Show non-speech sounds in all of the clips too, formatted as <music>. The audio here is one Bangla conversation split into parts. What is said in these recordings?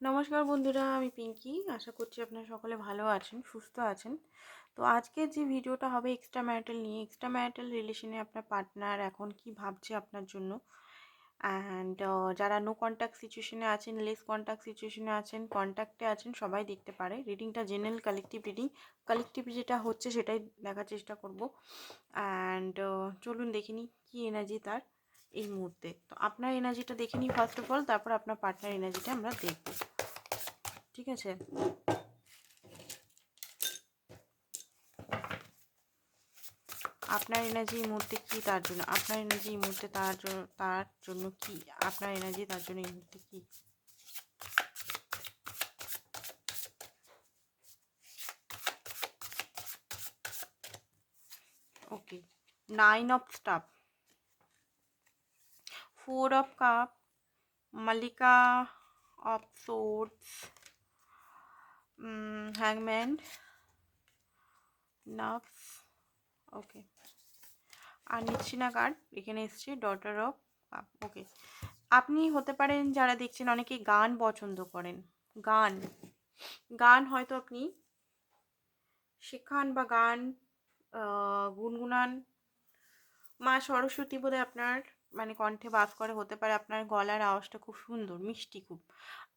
নমস্কার বন্ধুরা, আমি পিঙ্কি। আশা করছি আপনারা সকলে ভালো আছেন, সুস্থ আছেন। তো আজকে যে ভিডিওটা হবে এক্সট্রা ম্যারিটাল নিয়ে এক্সট্রা ম্যারিটাল রিলেশনে আপনার পার্টনার এখন কি ভাবছে আপনার জন্য? অ্যান্ড যারা নো কন্ট্যাক্ট সিচুয়েশনে আছেন লেস কন্ট্যাক্ট সিচুয়েশনে আছেন কন্ট্যাক্টে আছেন, সবাই দেখতে পারে। রিডিংটা জেনারেল কালেকটিভ রিডিং কালেকটিভ যেটা হচ্ছে সেটাই দেখার চেষ্টা করব। অ্যান্ড চলুন দেখিনি কী এনার্জি তার। এই মুহূর্তে। তো আপনার এনার্জিটা দেখে নিই ফার্স্ট অফ অল তারপর আপনার পার্টনার এনার্জিটা আমরা দেখব। ঠিক আছে? আপনার এনার্জি এই মুহূর্তে কি তার জন্য? আপনার এনার্জি এই মুহূর্তে তার জন্য তার জন্য কি? আপনার এনার্জি তার জন্য এই মুহূর্তে কী? Okay nine of staff four of cup malika of swords um, hangman নাফস ওকে আর নিচ্ছি না কার্ড এখানে এসছে ডটার অফ কাপ ওকে আপনি হতে পারেন যারা দেখছেন অনেকে গান পছন্দ করেন। গান। গান হয়তো আপনি শেখান বা গান গুনগুনান। মা সরস্বতী বোধহয় আপনার মানে কণ্ঠে বাস করে হতে পারে। আপনার গলার আওয়াজটা খুব সুন্দর, মিষ্টি খুব।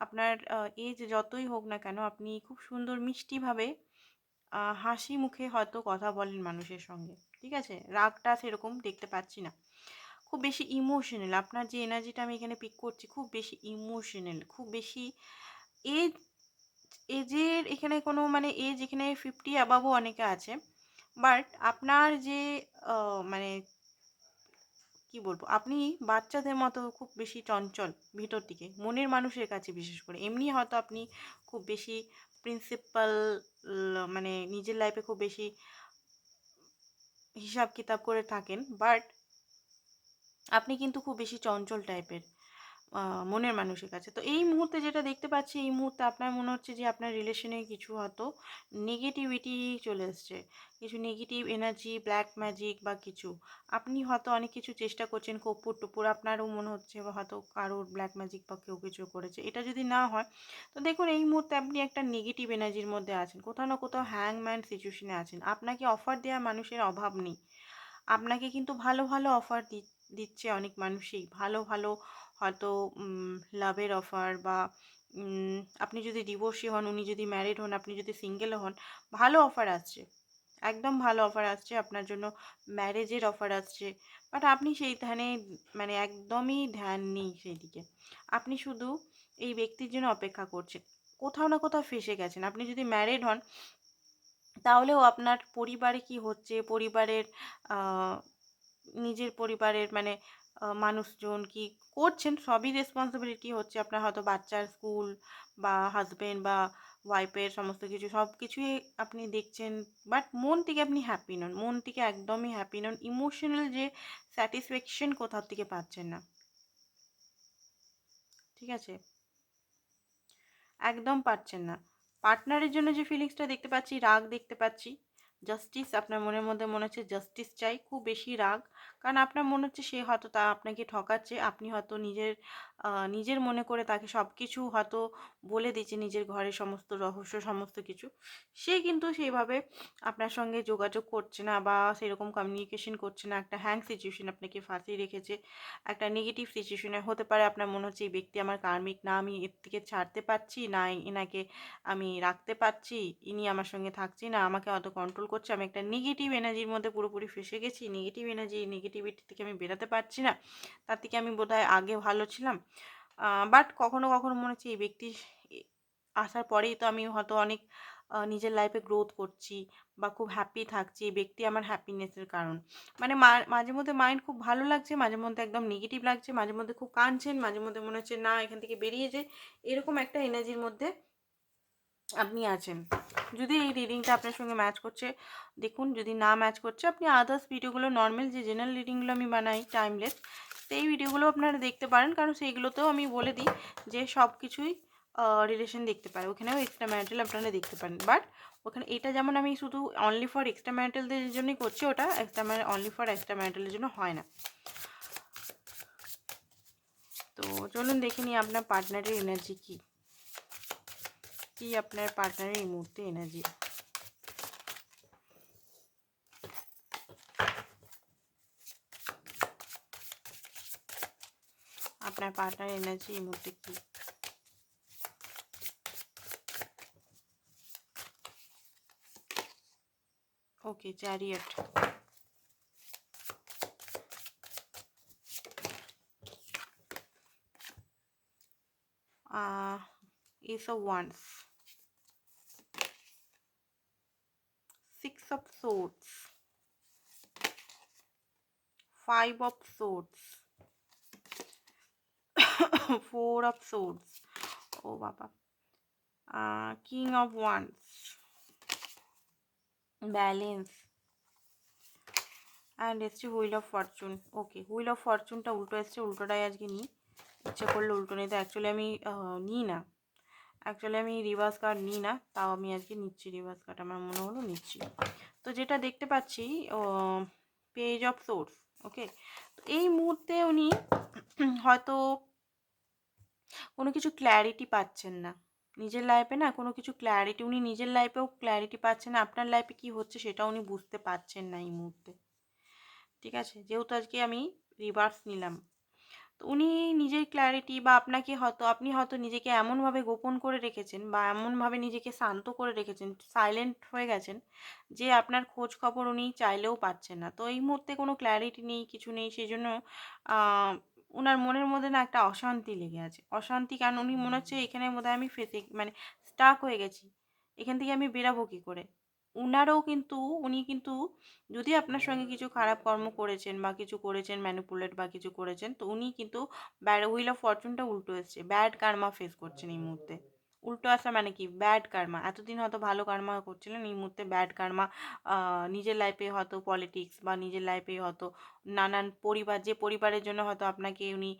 আপনার এজ যতই হোক না কেন আপনি খুব সুন্দর মিষ্টিভাবে হাসি মুখে হয়তো কথা বলেন মানুষের সঙ্গে। ঠিক আছে? রাগটা সেরকম দেখতে পাচ্ছি না। খুব বেশি ইমোশনাল আপনার যে এনার্জিটা আমি এখানে পিক করছি খুব বেশি ইমোশনাল খুব বেশি এজ এজের এখানে কোনো মানে এজ এখানে ফিফটি অ্যাবাবও অনেকে আছে। বাট আপনার যে মানে কি বলব? আপনি বাচ্চাদের মতো খুব বেশি চঞ্চল ভিতর দিকে, মনের মানুষের কাছে বিশেষ করে। এমনি হয়তো আপনি খুব বেশি প্রিন্সিপাল মানে নিজের লাইফে খুব বেশি হিসাব কিতাব করে থাকেন বাট আপনি কিন্তু খুব বেশি চঞ্চল টাইপের মনের মানুষের কাছে তো এই মুহূর্তে যেটা দেখতে পাচ্ছি, এই মুহূর্তে আপনার মনে হচ্ছে যে আপনার রিলেশনে কিছু হয়তো নেগেটিভিটি চলে এসছে। কিছু নেগেটিভ এনার্জি ব্ল্যাক ম্যাজিক বা কিছু। আপনি হয়তো অনেক কিছু চেষ্টা করছেন কপুর টুপুর। আপনারও মনে হচ্ছে বা হয়তো কারোর ব্ল্যাক ম্যাজিক বা কেউ কিছু করেছে। এটা যদি না হয়, তো দেখুন এই মুহূর্তে আপনি একটা নেগেটিভ এনার্জির মধ্যে আছেন। কোথাও না কোথাও হ্যাংম্যান সিচুয়েশনে আছেন। আপনাকে অফার দেওয়া মানুষের অভাব নেই। আপনাকে কিন্তু ভালো ভালো অফার দিচ্ছে অনেক মানুষই। ভালো ভালো হয়তো লাভের অফার বা আপনি যদি ডিভোর্সি হন, উনি যদি ম্যারিড হন, আপনি যদি সিঙ্গেলও হন, ভালো অফার আসছে। একদম ভালো অফার আসছে, আপনার জন্য ম্যারেজের অফার আসছে। বাট আপনি সেই ধ্যানে মানে একদমই ধ্যান নেই সেই দিকে আপনি শুধু এই ব্যক্তির জন্য অপেক্ষা করছেন। কোথাও না কোথাও ফেসে গেছেন। আপনি যদি ম্যারিড হন, তাহলেও আপনার পরিবারে কি হচ্ছে? পরিবারের নিজের পরিবারের মানে মানুষজন কি করছেন? সবই রেসপন্সিবিলিটি হচ্ছে আপনার হয়তো বাচ্চার স্কুল বা হাজব্যান্ড বা ওয়াইফের সমস্ত কিছু সব কিছুই আপনি দেখছেন বাট মন থেকে আপনি হ্যাপি নন। মন থেকে একদমই হ্যাপি নন। ইমোশনাল যে স্যাটিসফ্যাকশন কোথাও থেকে পাচ্ছেন না। ঠিক আছে? একদম পাচ্ছেন না। পার্টনারের জন্য যে ফিলিংসটা দেখতে পাচ্ছি, রাগ দেখতে পাচ্ছি জাস্টিস আপনার মনের মধ্যে মনে হচ্ছে জাস্টিস চাই, খুব বেশি রাগ। কারণ আপনার মনে হচ্ছে সে হয়তো তা আপনাকে ঠকাচ্ছে, আপনি হয়তো নিজের নিজের মনে করে তাকে সব কিছু হয়তো বলে দিচ্ছে, নিজের ঘরের সমস্ত রহস্য, সমস্ত কিছু। সে কিন্তু সেইভাবে আপনার সঙ্গে যোগাযোগ করছে না বা সেরকম কমিউনিকেশন করছে না। একটা হ্যাং সিচুয়েশন আপনাকে ফাঁসিয়ে রেখেছে, একটা নেগেটিভ সিচুয়েশনে হতে পারে। আপনার মনে হচ্ছে এই ব্যক্তি আমার কার্মিক না, আমি এর থেকে ছাড়তে পারছি না এনাকে আমি রাখতে পারছি, ইনি আমার সঙ্গে থাকছি না, আমাকে অত কন্ট্রোল করছে, আমি একটা নেগেটিভ এনার্জির মধ্যে পুরোপুরি ফেসে গেছি। নেগেটিভ এনার্জি নেগেটিভিটি থেকে আমি বেরোতে পারছি না। তার থেকে আমি বোধহয় আগে ভালো ছিলাম। বাট কখনো কখনো মনে হচ্ছে এই ব্যক্তি আসার পরেই তো আমি হয়তো অনেক নিজের লাইফে গ্রোথ করছি বা খুব হ্যাপি থাকছি। এই ব্যক্তি আমার হ্যাপিনেসের কারণ। মানে মাঝে মধ্যে মাইন্ড খুব ভালো লাগছে, মাঝে মধ্যে একদম নেগেটিভ লাগছে, মাঝে মধ্যে খুব কাঁদছেন, মাঝে মধ্যে মনে হচ্ছে না, এখান থেকে বেরিয়ে যে এরকম একটা এনার্জির মধ্যে আপনি আছেন। যদি এই রিডিংটা আপনার সঙ্গে ম্যাচ করছে, দেখুন, যদি না ম্যাচ করছে, আপনি আদার্স ভিডিওগুলো নর্মাল যে জেনারেল রিডিংগুলো আমি বানাই টাইমলেস সেই ভিডিওগুলো আপনারা দেখতে পারেন, কারণ সেইগুলোতেও আমি বলে দিই যে সব কিছুই রিলেশন দেখতে পারে। ওখানেও এক্সট্রা ম্যারিটাল আপনারা দেখতে পারেন। বাট ওখানে এটা যেমন আমি শুধু অনলি ফর এক্সট্রা ম্যারিটালদের জন্যই করছি, ওটা এক্সট্রা অনলি ফর এক্সট্রা ম্যারিটালের জন্য হয় না। তো চলুন দেখে নিই আপনার পার্টনারের এনার্জি কী। কি আপনার পার্টনারের এই মুহূর্তে এনার্জি আপনার পার্টনার এনার্জি এই মুহূর্তে কি okay chariot uh, Ace of Wands, Six of Swords, Five of Swords, <coughs> Four of Swords. Oh, Baba. Uh, King of Wands, Balance, and এসছে wheel of fortune okay wheel of ফরচুনটা উল্টো এসছে উল্টোটাই আজকে নিই। ইচ্ছে করলে উল্টো নিতে অ্যাকচুয়ালি আমি নিই না। অ্যাকচুয়ালি আমি রিভার্স কার্ড নিই না তাও আমি আজকে নিচ্ছি রিভার্স কার্ড আমার মনে হলো নিচ্ছি। তো যেটা দেখতে পাচ্ছি পেজ অফ সোর্স ওকে তো এই মুহূর্তে উনি হয়তো কোনো কিছু ক্ল্যারিটি পাচ্ছেন না। নিজের লাইফে না কোনো কিছু ক্ল্যারিটি উনি নিজের লাইফেও ক্ল্যারিটি পাচ্ছেন না, আপনার লাইফে কী হচ্ছে সেটা উনি বুঝতে পারছেন না এই মুহূর্তে। ঠিক আছে? যেহেতু আজকে আমি রিভার্স নিলাম। তো উনি নিজের ক্ল্যারিটি বা আপনাকে হয়তো আপনি হয়তো নিজেকে এমনভাবে গোপন করে রেখেছেন বা এমনভাবে নিজেকে শান্ত করে রেখেছেন সাইলেন্ট হয়ে গেছেন যে আপনার খোঁজ খবর উনি চাইলেও পাচ্ছেন না। তো এই মুহূর্তে কোনো ক্ল্যারিটি নেই কিছু নেই সেই জন্য ওনার মনের মধ্যে না একটা অশান্তি লেগে আছে। অশান্তি কারণ উনি মনে হচ্ছে এখানের মধ্যে আমি ফেসে মানে স্টাক হয়ে গেছি। এখান থেকে আমি বেরাবো কী করে? উনারও কিন্তু, উনি কিন্তু যদি আপনার সঙ্গে কিছু খারাপ কর্ম করেছেন বা কিছু করেছেন ম্যানিপুলেট বা কিছু করেছেন, তো উনি কিন্তু ব্যাড হুইল অফ ফরচুনটা উল্টো এসছে। ব্যাড কার্মা ফেস করছেন এই মুহূর্তে। উল্টো আসা মানে কি? ব্যাড কার্মা এতদিন হয়তো ভালো কার্মা করছিলেন, এই মুহূর্তে ব্যাড কার্মা নিজের লাইফে হয়তো পলিটিক্স বা নিজের লাইফে হয়তো নানান পরিবার, যে পরিবারের জন্য হয়তো আপনাকে উনি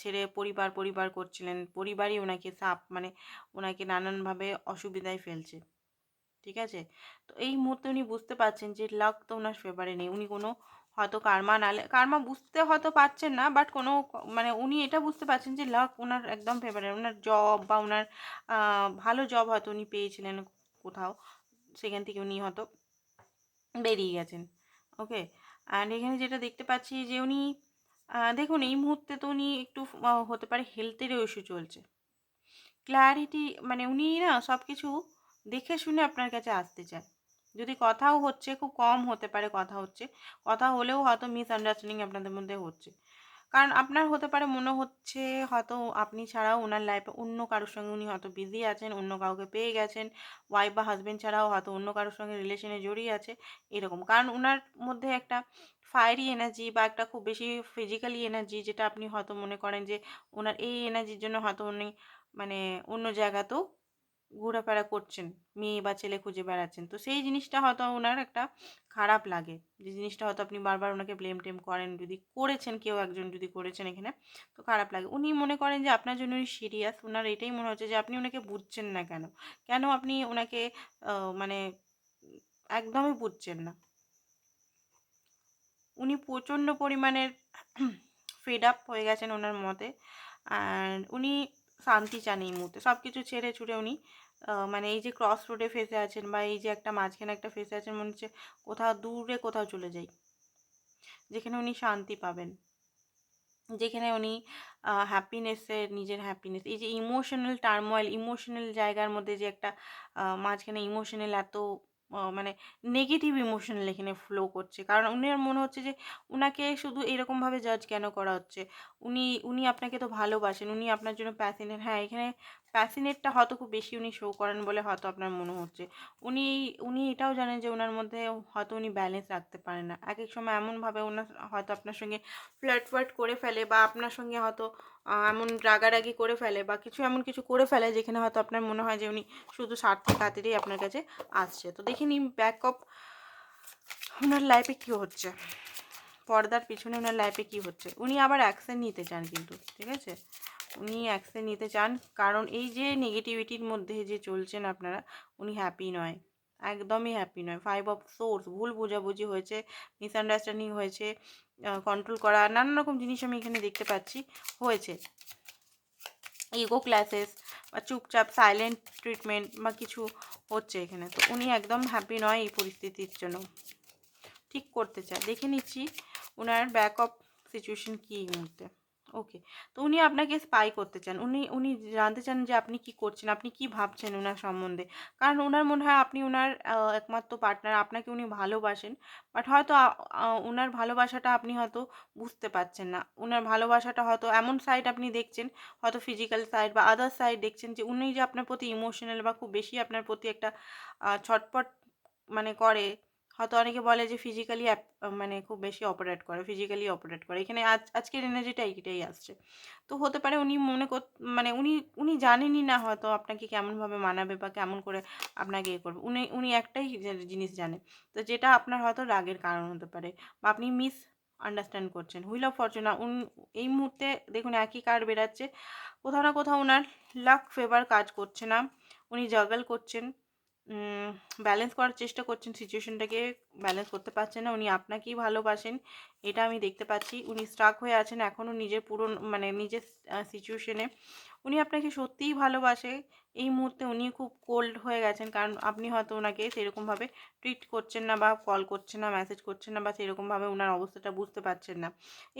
ছেড়ে পরিবার পরিবার করছিলেন, পরিবারই ওনাকে সাপ মানে ওনাকে নানানভাবে অসুবিধায় ফেলছে। ঠিক আছে? তো এই মুহূর্তে উনি বুঝতে পারছেন যে লাক তো ওনার ফেভারে নেই। উনি কোনো হয়তো কারমা নালে কারমা বুঝতে হয়তো পারছেন না বাট কোনো মানে উনি এটা বুঝতে পারছেন যে লাক ওনার একদম ফেভারে ওনার জব বা ওনার ভালো জব হয়তো উনি পেয়েছিলেন কোথাও, সেখান থেকে উনি হয়তো বেরিয়ে গেছেন। ওকে অ্যান্ড এখানে যেটা দেখতে পাচ্ছি যে উনি দেখুন এই মুহূর্তে তো উনি একটু হতে পারে হেলথেরও ইস্যু চলছে। ক্ল্যারিটি মানে উনি না সব কিছু দেখে শুনে আপনার কাছে আসতে চায় যদি কথাও হচ্ছে, খুব কম হতে পারে কথা হচ্ছে, কথা হলেও হয়তো মিসআন্ডারস্ট্যান্ডিং আপনাদের মধ্যে হচ্ছে। কারণ আপনার হতে পারে মনে হচ্ছে হয়তো আপনি ছাড়াও ওনার লাইফে অন্য কারোর সঙ্গে উনি হয়তো বিজি আছেন, অন্য কাউকে পেয়ে গেছেন ওয়াইফ বা হাজব্যান্ড ছাড়াও হয়তো অন্য কারোর সঙ্গে রিলেশনে জড়িয়ে আছে, এরকম। কারণ ওনার মধ্যে একটা ফায়ারি এনার্জি বা একটা খুব বেশি ফিজিক্যালি এনার্জি যেটা আপনি হয়তো মনে করেন যে, ওনার এই এনার্জির জন্য হয়তো উনি মানে অন্য জায়গাতেও ঘোরাফেরা করছেন, মেয়ে বা ছেলে খুঁজে বেড়াচ্ছেন। তো সেই জিনিসটা হয়তো ওনার একটা খারাপ লাগে। যে জিনিসটা হয়তো আপনি বারবার ওনাকে ব্লেম টেম করেন, যদি করেছেন কেউ একজন যদি করেছেন এখানে, তো খারাপ লাগে। উনি মনে করেন যে আপনার জন্য উনি সিরিয়াস ওনার এটাই মনে হচ্ছে যে আপনি ওনাকে বুঝছেন না কেন? কেন আপনি ওনাকে মানে একদমই বুঝছেন না? উনি প্রচণ্ড পরিমাণের <clears throat> ফেড আপ হয়ে গেছেন ওনার মতে। অ্যান্ড উনি শান্তি চান এই মুহূর্তে। সব কিছু ছেড়ে ছুড়ে উনি মানে এই যে ক্রস রোডে ফেসে আছেন বা এই যে একটা মাঝখানে একটা ফেসে আছেন, মনে হচ্ছে কোথাও দূরে কোথাও চলে যাই। যেখানে উনি শান্তি পাবেন। যেখানে উনি হ্যাপিনেসের নিজের হ্যাপিনেস এই যে ইমোশনাল টার্মোয়েল ইমোশনাল জায়গার মধ্যে যে একটা মাঝখানে ইমোশনাল এত মানে নেগেটিভ ইমোশনাল এখানে ফ্লো করছে। কারণ উনার মনে হচ্ছে যে, উনাকে শুধু এরকমভাবে জাজ কেন করা হচ্ছে? উনি উনি আপনাকে তো ভালোবাসেন, উনি আপনার জন্য প্যাশনেট হ্যাঁ এখানে প্যাসিনেটটা হয়তো খুব বেশি উনি শো করেন বলে হয়তো আপনার মনে হচ্ছে। উনি উনি এটাও জানেন যে ওনার মধ্যে হয়তো উনি ব্যালেন্স রাখতে পারেন না। এক এক সময় এমনভাবে ওনার হয়তো আপনার সঙ্গে ফ্ল্যাট ফ্ল্যাট করে ফেলে বা আপনার সঙ্গে হয়তো এমন রাগারাগি করে ফেলে বা কিছু এমন কিছু করে ফেলে যেখানে হয়তো আপনার মনে হয় যে উনি শুধু স্বার্থের খাতিরেই আপনার কাছে আসছে। তো দেখে নিন ব্যাকআপ ওনার লাইফে কী হচ্ছে? পর্দার পিছনে ওনার লাইফে কী হচ্ছে? উনি আবার অ্যাকশন নিতে চান কিন্তু, ঠিক আছে? উনি অ্যাকশন নিতে চান। কারণ এই যে নেগেটিভিটির মধ্যে যে চলছেন আপনারা, উনি হ্যাপি নয়। একদমই হ্যাপি নয়। ফাইভ অফ সোর্স ভুল বোঝাবুঝি হয়েছে মিসআন্ডারস্ট্যান্ডিং হয়েছে কন্ট্রোল করা, নানান রকম জিনিস আমি এখানে দেখতে পাচ্ছি, হয়েছে। ইগো ক্লাসেস বা চুপচাপ সাইলেন্ট ট্রিটমেন্ট বা কিছু হচ্ছে এখানে। তো উনি একদম হ্যাপি নয় এই পরিস্থিতির জন্য। ঠিক করতে চায়। দেখে নিচ্ছি ওনার ব্যাক অফ সিচুয়েশন কী এই মুহূর্তে। ওকে। তো উনি আপনাকে স্পাই করতে চান। উনি উনি জানতে চান যে আপনি কি করছেন, আপনি কি ভাবছেন ওনার সম্বন্ধে। কারণ ওনার মনে হয় আপনি ওনার একমাত্র পার্টনার আপনাকে উনি ভালোবাসেন। বাট হয়তো ওনার ভালোবাসাটা আপনি হয়তো বুঝতে পারছেন না। ওনার ভালোবাসাটা হয়তো এমন সাইড আপনি দেখছেন, হয়তো ফিজিক্যাল সাইড বা আদার সাইড দেখছেন যে উনি যে আপনার প্রতি ইমোশনাল বা খুব বেশি আপনার প্রতি একটা ছটপট মানে করে হয়তো অনেকে বলে যে ফিজিক্যালি মানে খুব বেশি অপারেট করে ফিজিক্যালি অপারেট করে। এখানে আজ, আজকের এনার্জিটা এইটাই আসছে। তো হতে পারে উনি মনে কর মানে উনি উনি জানেনই না হয়তো আপনাকে কেমনভাবে মানাবে বা কেমন করে আপনাকে ইয়ে করবে। উনি উনি একটাই জিনিস জানে। তো যেটা আপনার হয়তো রাগের কারণ হতে পারে বা আপনি মিস আন্ডারস্ট্যান্ড করছেন। হুইল অফ ফরচুনা উন, এই মুহূর্তে দেখুন একই কার্ড বেরাচ্ছে কোথাও না কোথাও ওনার লাক ফেভার কাজ করছে না। উনি জাগল করছেন। ব্যালেন্স করার চেষ্টা করছেন সিচুয়েশনটাকে ব্যালেন্স করতে পারছেন না। উনি আপনাকেই ভালোবাসেন, এটা আমি দেখতে পাচ্ছি। উনি স্ট্রাক হয়ে আছেন, এখনও নিজের পুরো মানে নিজের সিচুয়েশনে উনি আপনাকে সত্যিই ভালোবাসে। এই মুহূর্তে উনি খুব কোল্ড হয়ে গেছেন, কারণ আপনি হয়তো ওনাকে সেরকমভাবে ট্রিট করছেন না বা কল করছেন না মেসেজ করছেন না বা সেরকমভাবে ওনার অবস্থাটা বুঝতে পারছেন না।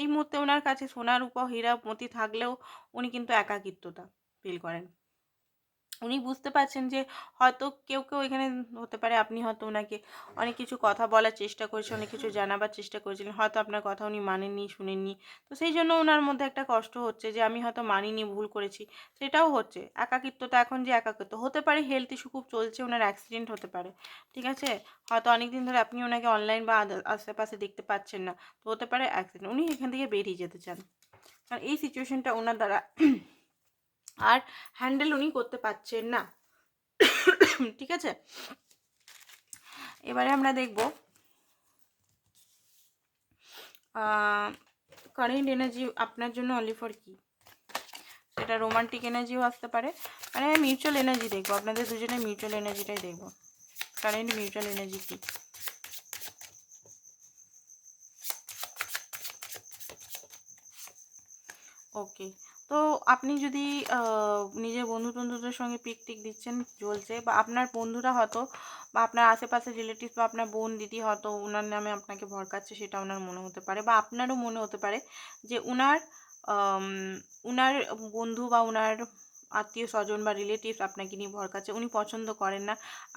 এই মুহূর্তে ওনার কাছে সোনার উপর হীরা মতি থাকলেও উনি কিন্তু একাকিত্বতা ফিল করেন। উনি বুঝতে পারছেন যে হয়তো কেউ কেউ এখানে হতে পারে, আপনি হয়তো ওনাকে অনেক কিছু কথা বলার চেষ্টা করেছেন, অনেক কিছু জানাবার চেষ্টা করেছিলেন, হয়তো আপনার কথা উনি মানেননি, শুনেননি। তো সেই জন্য ওনার মধ্যে একটা কষ্ট হচ্ছে যে আমি হয়তো মানিনি, ভুল করেছি, সেটাও হচ্ছে। একাকিত্বতা এখন যে একাকিত্ব, হতে পারে হেলথ ইস্যু খুব চলছে ওনার অ্যাক্সিডেন্ট হতে পারে, ঠিক আছে? হয়তো অনেক দিন ধরে আপনি ওনাকে অনলাইন বা আশেপাশে দেখতে পাচ্ছেন না, তো হতে পারে অ্যাক্সিডেন্ট উনি এখান থেকে বেরিয়ে যেতে চান। কারণ এই সিচুয়েশনটা ওনার দ্বারা আর হ্যান্ডেল উনি করতে পারছেন না। ঠিক আছে? এবারে আমরা দেখব কারেন্ট এনার্জি আপনার জন্য অনলি ফর কি? সেটা রোমান্টিক এনার্জিও আসতে পারে। মানে মিউচুয়াল এনার্জি দেখব, আপনাদের দুজনের মিউচুয়াল এনার্জিটাই দেখব। কারেন্ট মিউচুয়াল এনার্জি কি? ওকে তো আপনি যদি নিজের বন্ধু টন্ধুদের সঙ্গে পিক টিক দিচ্ছেন চলছে বা আপনার বন্ধুরা হয়তো বা আপনার আশেপাশে রিলেটিভ বা আপনার বোন দিদি হয়তো ওনার নামে আপনাকে ভরকাচ্ছে সেটা ওনার মনে হতে পারে বা আপনারও মনে হতে পারে যে উনার আম, উনার বন্ধু বা উনার আত্মীয় স্বজন বা রিলেটিভস আপনাকে নিয়ে ভরকাচ্ছে উনি পছন্দ করেন না।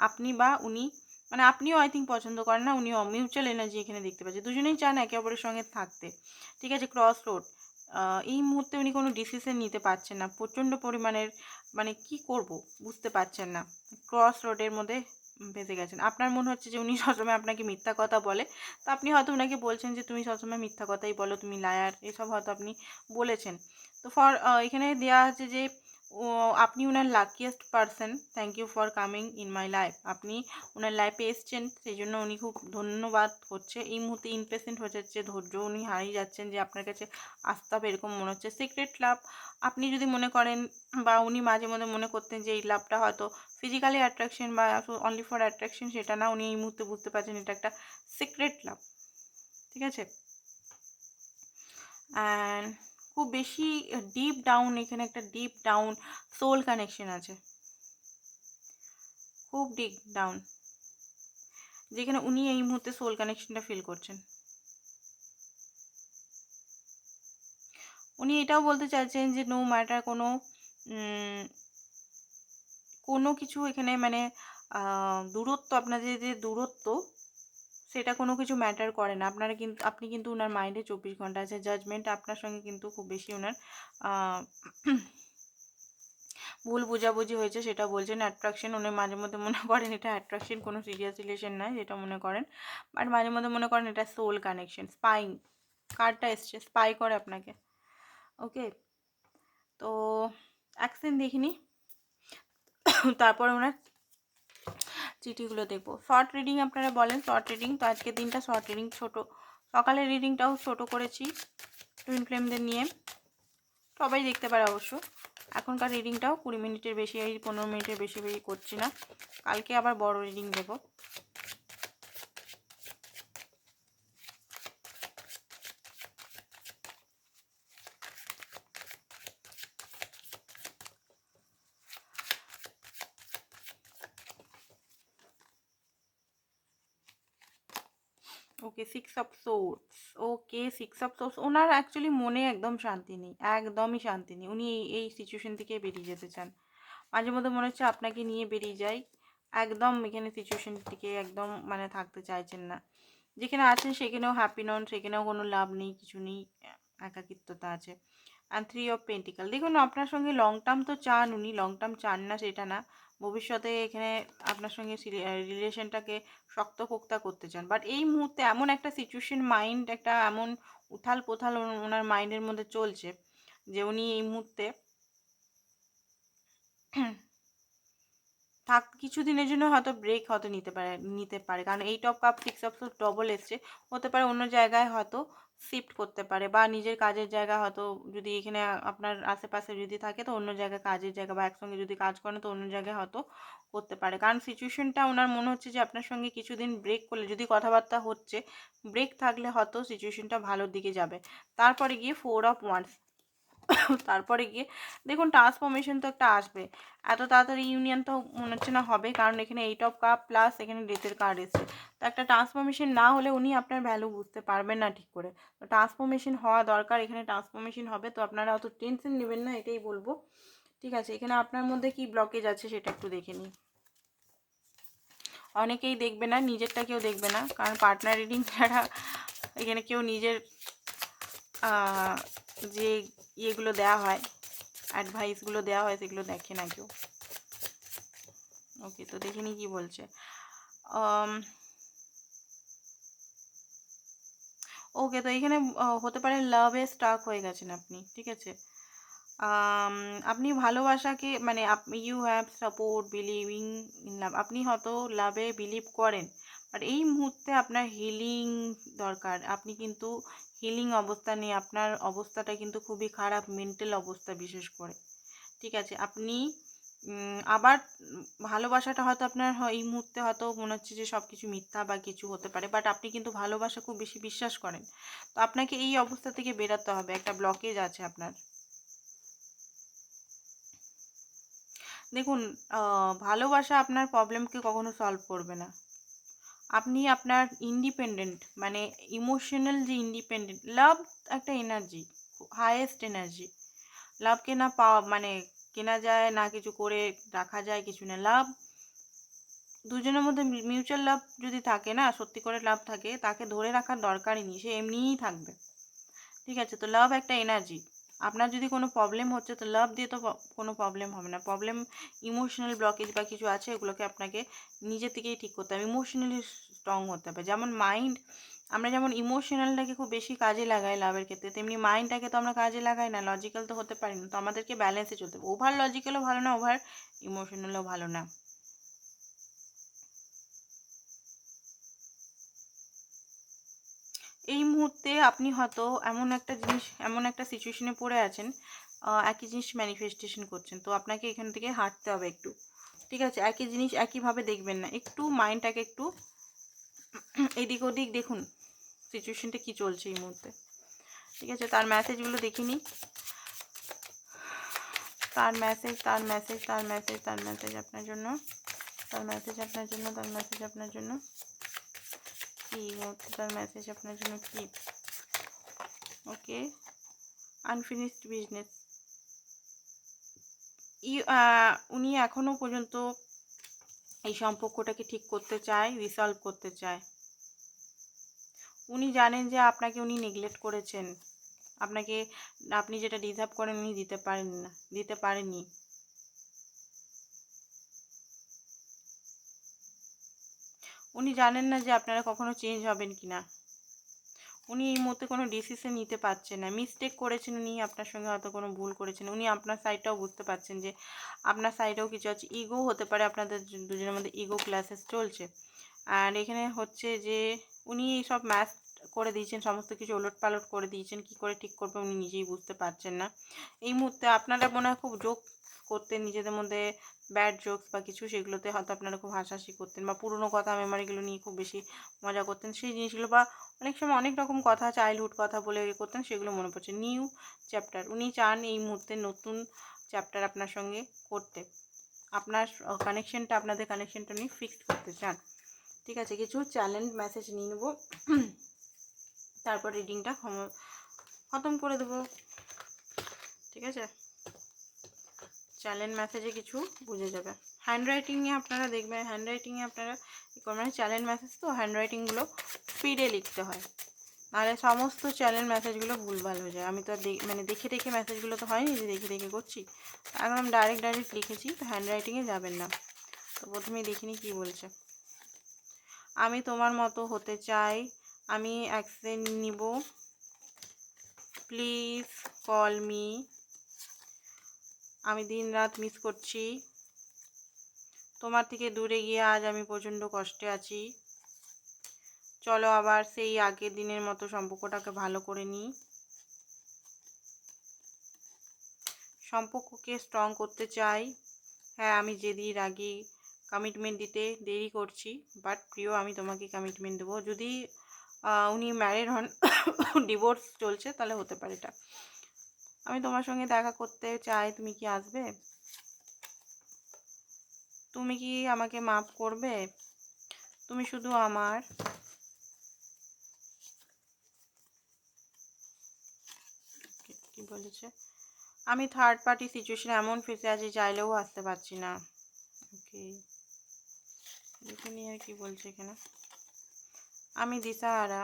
আপনি বা উনি মানে আপনিও আই থিঙ্ক পছন্দ করেন না উনিও মিউচুয়াল এনার্জি এখানে দেখতে পাচ্ছি দুজনেই চান একে অপরের সঙ্গে থাকতে। ঠিক আছে ক্রস রোড এই মুহূর্তে উনি কোনো ডিসিশন নিতে পারছেন না। প্রচণ্ড পরিমাণের মানে কি করব বুঝতে পারছেন না। ক্রস রোডের মধ্যে বেঁচে গেছেন। আপনার মনে হচ্ছে যে উনি <laughs> সবসময় আপনাকে মিথ্যা কথা বলে। তো আপনি হয়তো ওনাকে বলছেন যে তুমি সবসময় মিথ্যা কথাই বলো, তুমি লায়ার এসব হয়তো আপনি বলেছেন। তো ফর এখানে দেওয়া আছে যে আপনি ওনার luckiest person thank you for coming in my life আপনি ওনার লাইফে এসছেন, সেই জন্য উনি খুব ধন্যবাদ হচ্ছে। এই মুহূর্তে ইমপ্রেসেন্ট হয়ে যাচ্ছে, ধৈর্য উনি হারিয়ে যাচ্ছেন যে আপনার কাছে আসতে হবে এরকম মনে হচ্ছে। সিক্রেট লাভ আপনি যদি মনে করেন বা উনি মাঝে মধ্যে মনে করতেন যে এই লাভটা হয়তো ফিজিক্যালি অ্যাট্রাকশন বা অনলি ফর অ্যাট্রাকশন সেটা না, উনি এই মুহূর্তে বুঝতে পারছেন এটা একটা সিক্রেট লাভ ঠিক আছে? অ্যান্ড খুব বেশি ডিপ ডাউন এখানে একটা ডিপ ডাউন সোল কানেকশন আছে। খুব ডিপ ডাউন যেখানে উনি এই মুহূর্তে সোল কানেকশনটা ফিল করছেন। উনি এটাও বলতে চাইছেন যে নো ম্যাটার কোনো কোনো কিছু এখানে মানে দূরত্ব, আপনাদের যে দূরত্ব সেটা কোনো কিছু ম্যাটার করে না। আপনারা কিন্তু আপনি কিন্তু ওনার মাইন্ডে চব্বিশ ঘণ্টা আছে। জাজমেন্ট আপনার সঙ্গে কিন্তু খুব বেশি ওনার ভুল বোঝাবুঝি হয়েছে সেটা বলছেন। অ্যাট্রাকশন উনি মাঝে মধ্যে মনে করেন এটা অ্যাট্রাকশন কোনো সিরিয়াস রিলেশন নয় যেটা মনে করেন। বাট মাঝে মধ্যে মনে করেন এটা সোল কানেকশন স্পাইং কার্ডটা এসছে স্পাই করে আপনাকে। ওকে তো অ্যাকশন দেখিনি। তারপরে ওনার চিঠিগুলো দেখব। শর্ট রিডিং আপনারা বলেন শর্ট রিডিং তো আজকের দিনটা শর্ট রিডিং ছোট। সকালের রিডিংটাও ছোট করেছি টুইন ফ্লেমদের নিয়ে। সবাই দেখতে পারে অবশ্য। এখনকার রিডিংটাও কুড়ি মিনিটের বেশি, এই পনেরো মিনিটের বেশি বেশি করছি না। কালকে আবার বড় রিডিং দেবো। Okay six of swords okay six of swords owner actually মনে একদম শান্তি নেই, একদমই শান্তি নেই। উনি এই সিচুয়েশন থেকে বেরিয়ে যেতে চান। মাঝে মধ্যে মনে হচ্ছে আপনাকে নিয়ে বেরিয়ে যাই। একদম এখানে সিচুয়েশন থেকে একদম মানে থাকতে চাইছেন না। যেখানে আছেন সেখানেও হ্যাপি নন, সেখানেও কোনো লাভ নেই, কিছু নেই, একাকিত্বতা আছে। অ্যান্ড থ্রি অফ পেন্টিকাল দেখুন, আপনার সঙ্গে লং টার্ম তো চান উনি লং টার্ম চান না সেটা না। ভবিষ্যতে এখানে আপনার সঙ্গে রিলেশনটাকে শক্তপোক্তা করতে চান। বাট এই মুহূর্তে এমন একটা সিচুয়েশন মাইন্ড একটা এমন উথাল পোথাল ওনার মাইন্ডের মধ্যে চলছে যে উনি এই মুহূর্তে থাক, কিছুদিনের জন্য হয়তো ব্রেক হয়তো নিতে পারে নিতে পারে। কারণ এই top cup six of double এসছে। হতে পারে অন্য জায়গায় হয়তো শিফট করতে পারে বা নিজের কাজের জায়গা হয়তো যদি এখানে আপনার আশেপাশে যদি থাকে তো অন্য জায়গায় কাজের জায়গা বা একসঙ্গে যদি কাজ করেন তো অন্য জায়গায় হয়তো করতে পারে। কারণ সিচুয়েশনটা ওনার মনে হচ্ছে যে আপনার সঙ্গে কিছুদিন ব্রেক করলে যদি কথাবার্তা হচ্ছে ব্রেক থাকলে হয়তো সিচুয়েশনটা ভালোর দিকে যাবে। তারপরে গিয়ে ফোর অফ ওয়ান্স তারপরে গিয়ে দেখুন ট্রান্সফরমেশন তো একটা আসবে। এত তাড়াতাড়ি ইউনিয়ন তো মনে হচ্ছে না হবে, কারণ এখানে এইট অফ কাপ প্লাস এখানে ডেথের কার্ড এসছে। তো একটা ট্রান্সফরমেশন না হলে উনি আপনার ভ্যালু বুঝতে পারবেন না ঠিক করে। তো ট্রান্সফরমেশন হওয়া দরকার, এখানে ট্রান্সফরমেশন হবে, তো আপনারা অত টেনশন নেবেন না, এটাই বলব। ঠিক আছে, এখানে আপনার মধ্যে কি ব্লকেজ আছে সেটা একটু দেখে নিই। অনেকেই দেখবে না, নিজেরটা কেউ দেখবে না, কারণ পার্টনার রিডিং ছাড়া এখানে কেউ নিজের যে ইয়েগুলো দেওয়া হয় অ্যাডভাইসগুলো দেওয়া হয় সেগুলো দেখে না কেউ। ওকে তো দেখিনি কি বলছে। ওকে তো এখানে হতে পারে লাভে স্টাক হয়ে গেছেন আপনি ঠিক আছে? আম, আপনি ভালোবাসাকে মানে you have support believing in love আপনি হয়তো লাভে বিলিভ করেন বাট এই মুহূর্তে আপনার হিলিং দরকার। আপনি কিন্তু হিলিং অবস্থা নেই আপনার অবস্থাটা কিন্তু খুবই খারাপ মেন্টাল অবস্থা বিশেষ করে। ঠিক আছে, আপনি আবার ভালোবাসাটা হয়তো আপনার এই মুহূর্তে হয়তো মনে হচ্ছে যে সব কিছু মিথ্যা বা কিছু হতে পারে বাট আপনি কিন্তু ভালোবাসা খুব বেশি বিশ্বাস করেন। তো আপনাকে এই অবস্থা থেকে বেরোতে হবে, একটা ব্লকেজ আছে আপনার। দেখুন ভালোবাসা আপনার প্রবলেমকে কখনো সলভ করবে না। আপনি আপনার ইন্ডিপেন্ডেন্ট মানে ইমোশনাল যে ইন্ডিপেন্ডেন্ট লাভ একটা এনার্জি হায়েস্ট এনার্জি লাভকে না পাওয়া মানে কেনা যায়, না কিছু করে রাখা যায়, কিছু না লাভ দুজনের মধ্যে মিউচুয়াল লাভ যদি থাকে না, সত্যি করে লাভ থাকে, তাকে ধরে রাখার দরকারই নেই, সে এমনিই থাকবে। ঠিক আছে, তো লাভ একটা এনার্জি আপনার যদি কোনো প্রবলেম হচ্ছে, তো লাভ দিয়ে তো কোনো প্রবলেম হবে না। প্রবলেম ইমোশনাল ব্লকেজ বা কিছু আছে, এগুলোকে আপনাকে নিজে থেকেই ঠিক করতে হবে। ইমোশনালি স্ট্রং হতে হবে। যেমন মাইন্ড আমরা যেমন ইমোশনালটাকে খুব বেশি কাজে লাগাই লাভের ক্ষেত্রে, তেমনি মাইন্ডটাকে তো আমরা কাজে লাগাই না লজিক্যাল তো হতে পারি না। তো আমাদেরকে ব্যালেন্সে চলতে হবে। ওভার লজিক্যালও ভালো না ওভার ইমোশনালও ভালো না। এই মুহূর্তে আপনি হয়তো এমন একটা জিনিস, এমন একটা সিচুয়েশনে পড়ে আছেন একই জিনিস ম্যানিফেস্টেশন করছেন। তো আপনাকে এখান থেকে হাঁটতে হবে একটু। ঠিক আছে? একই জিনিস একইভাবে দেখবেন না। একটু মাইন্ডটাকে একটু এদিক ওদিক দেখুন সিচুয়েশনটা কি চলছে এই মুহূর্তে। ঠিক আছে, তার মেসেজগুলো দেখিনি তার মেসেজ তার মেসেজ তার মেসেজ তার মেসেজ আপনার জন্য। তার মেসেজ আপনার জন্য, তার মেসেজ আপনার জন্য। কি হচ্ছে? তার মেসেজ আপনার জন্য কি? ওকে আনফিনিশড বিজনেস উনি এখনও পর্যন্ত এই সম্পর্কটাকে ঠিক করতে চায় রিসলভ করতে চায়। উনি জানেন যে আপনাকে উনি নেগলেক্ট করেছেন। আপনাকে, আপনি যেটা ডিজার্ভ করেন উনি দিতে পারেন না, দিতে পারেননি। উনি জানেন না যে আপনারা কখনো চেঞ্জ হবেন কি না উনি এই মুহূর্তে কোনো ডিসিশন নিতে পারছেন না। মিস্টেক করেছেন উনি, আপনার সঙ্গে হয়তো কোনো ভুল করেছেন। উনি আপনার সাইডটাও বুঝতে পারছেন যে, আপনার সাইডেও কিছু আছে। ইগো হতে পারে আপনাদের দুজনের মধ্যে ইগো ক্লাসেস চলছে। আর এখানে হচ্ছে যে, উনি সব ম্যাথ করে দিয়েছেন, সমস্ত কিছু ওলট পালট করে দিয়েছেন, কি করে ঠিক করবে উনি নিজেই বুঝতে পারছেন না। এই মুহূর্তে আপনারা মনে হয় খুব জোক করতেন, নিজেদের মধ্যে ব্যাড জোকস বা কিছু, সেগুলোতে হয়তো আপনারা খুব হাসাহাসি করতেন বা পুরনো কথা মেমারিগুলো নিয়ে খুব বেশি মজা করতেন। সেই জিনিসগুলো বা অনেক সময় অনেক রকম কথা চাইল্ডহুড কথা বলে করতেন, সেগুলো মনে পড়ছে। নিউ চ্যাপ্টার উনি চান এই মুহূর্তে নতুন চ্যাপ্টার আপনার সঙ্গে করতে। আপনার কানেকশনটা আপনাদের কানেকশনটা উনি ফিক্সড করতে চান। ঠিক আছে, কিছু চ্যালেঞ্জ মেসেজ নিয়ে নেব। তারপর রিডিংটা খতম করে দেবো। ঠিক আছে? চ্যালেঞ্জ মেসেজে কিছু বুঝে যাবে। হ্যান্ড রাইটিংয়ে আপনারা দেখবেন হ্যান্ড রাইটিংয়ে আপনারা করবেন চ্যালেঞ্জ মেসেজ তো হ্যান্ড রাইটিংগুলো স্পিডে লিখতে হয়। নাহলে সমস্ত চ্যানেল মেসেজগুলো ভুলভাল হয়ে যায়। আমি তো মানে দেখে দেখে মেসেজগুলো তো হয়নি যে দেখে দেখে করছি। একদম ডাইরেক্ট ডাইরেক্ট লিখেছি, তো হ্যান্ড রাইটিংয়ে যাবেন না। তো প্রথমেই দেখিনি কি বলছে। আমি তোমার মতো হতে চাই আমি অ্যাকশন নিব। প্লিজ কল মি আমি দিন রাত মিস করছি। তোমার থেকে দূরে গিয়ে আজ আমি প্রচণ্ড কষ্টে আছি। চলো আবার সেই আগের দিনের মতো সম্পর্কটাকে ভালো করে নিই। সম্পর্ককে স্ট্রং করতে চাই। হ্যাঁ আমি যেদি রাগি কমিটমেন্ট দিতে দেরি করছি বাট প্রিয়, আমি তোমাকে কমিটমেন্ট দেবো। যদি উনি ম্যারিড হন <coughs> ডিভোর্স চলছে, তাহলে হতে পারে এটা। আমি তোমার সঙ্গে দেখা করতে চাই, তুমি কি আসবে? তুমি কি আমাকে মাফ করবে? তুমি শুধু আমার। কি- বলেছে? আমি থার্ড পার্টি সিচুয়েশনে এমন ফেসে আছি, চাইলেও আসতে পারছি না। ওকে দেখে নিয়ে আর কি বলছে এখানে। আমি দিশাহারা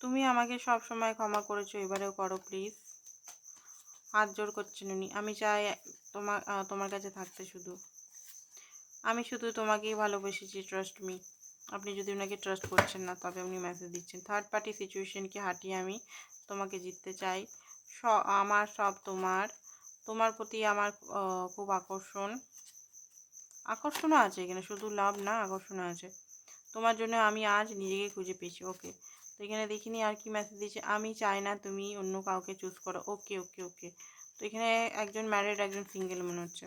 তুমি আমাকে সব সময় ক্ষমা করেছ, এবারেও করো প্লিজ হাত জোর করছেন উনি। আমি চাই তোমার তোমার কাছে থাকতে শুধু। আমি শুধু তোমাকেই ভালোবেসেছি ট্রাস্ট মি আপনি যদি ওনাকে ট্রাস্ট করছেন না, তবে উনি মেসেজ দিচ্ছেন। থার্ড পার্টি সিচুয়েশনকে হাঁটিয়ে আমি তোমাকে জিততে চাই। স, আমার সব তোমার। তোমার প্রতি আমার খুব আকর্ষণ। আকর্ষণও আছে এখানে, শুধু লাভ না, আকর্ষণও আছে। তোমার জন্য আমি আজ নিজেকে খুঁজে পেয়েছি ওকে তো এখানে দেখিনি আর কি মেসেজ দিয়েছে, আমি চাই না তুমি অন্য কাউকে চুজ করো ওকে ওকে ওকে তো এখানে একজন ম্যারিড একজন সিঙ্গেল মনে হচ্ছে।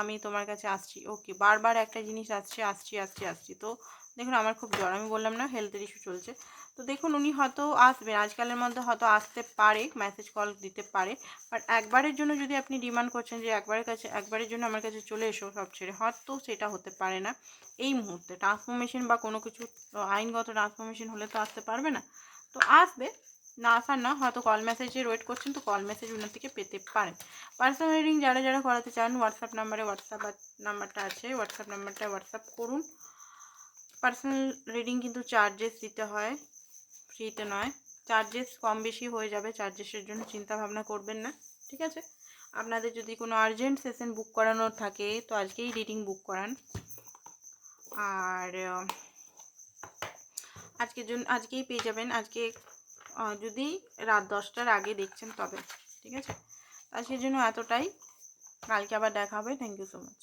আমি তোমার কাছে আসছি ওকে বারবার একটা জিনিস আসছে, আসছি আসছি আসছি। তো দেখুন আমার খুব জ্বর, আমি বললাম না হেলথের ইস্যু চলছে। তো দেখুন উনি হয়তো আসবেন আজকালের মধ্যে হয়তো আসতে পারে মেসেজ কল দিতে পারে বাট একবারের জন্য যদি আপনি ডিমান্ড করছেন যে একবারের কাছে, একবারের জন্য আমার কাছে চলে এসো সব ছেড়ে, হয়তো সেটা হতে পারে না। এই মুহূর্তে ট্রান্সফরমেশন বা কোনো কিছু আইনগত ট্রান্সফরমেশন হলে তো আসতে পারবে না। তো আসবে, না আসার না, হয়তো কল মেসেজের ওয়েট করছেন, তো কল মেসেজ ওনার থেকে পেতে পারেন। পার্সোনাল রিডিং যারা যারা করাতে চান হোয়াটসঅ্যাপ নাম্বারে হোয়াটসঅ্যাপ নাম্বারটা আছে হোয়াটসঅ্যাপ নাম্বারটা হোয়াটসঅ্যাপ করুন। পার্সোনাল রিডিং কিন্তু চার্জেস দিতে হয় ফ্রিতে নয়। চার্জেস কম বেশি হয়ে যাবে চার্জেসের জন্য চিন্তা ভাবনা করবেন না, ঠিক আছে? আপনাদের যদি কোনো আর্জেন্ট সেশন বুক করানোর থাকে, তো আজকেই রিডিং বুক করান। আর আজকের জন্য, আজকেই পেয়ে যাবেন। আজকে যদি রাত দশটার আগে দেখছেন তবে, ঠিক আছে? আজকের জন্য এতটাই। কালকে আবার দেখা হবে। Thank you so much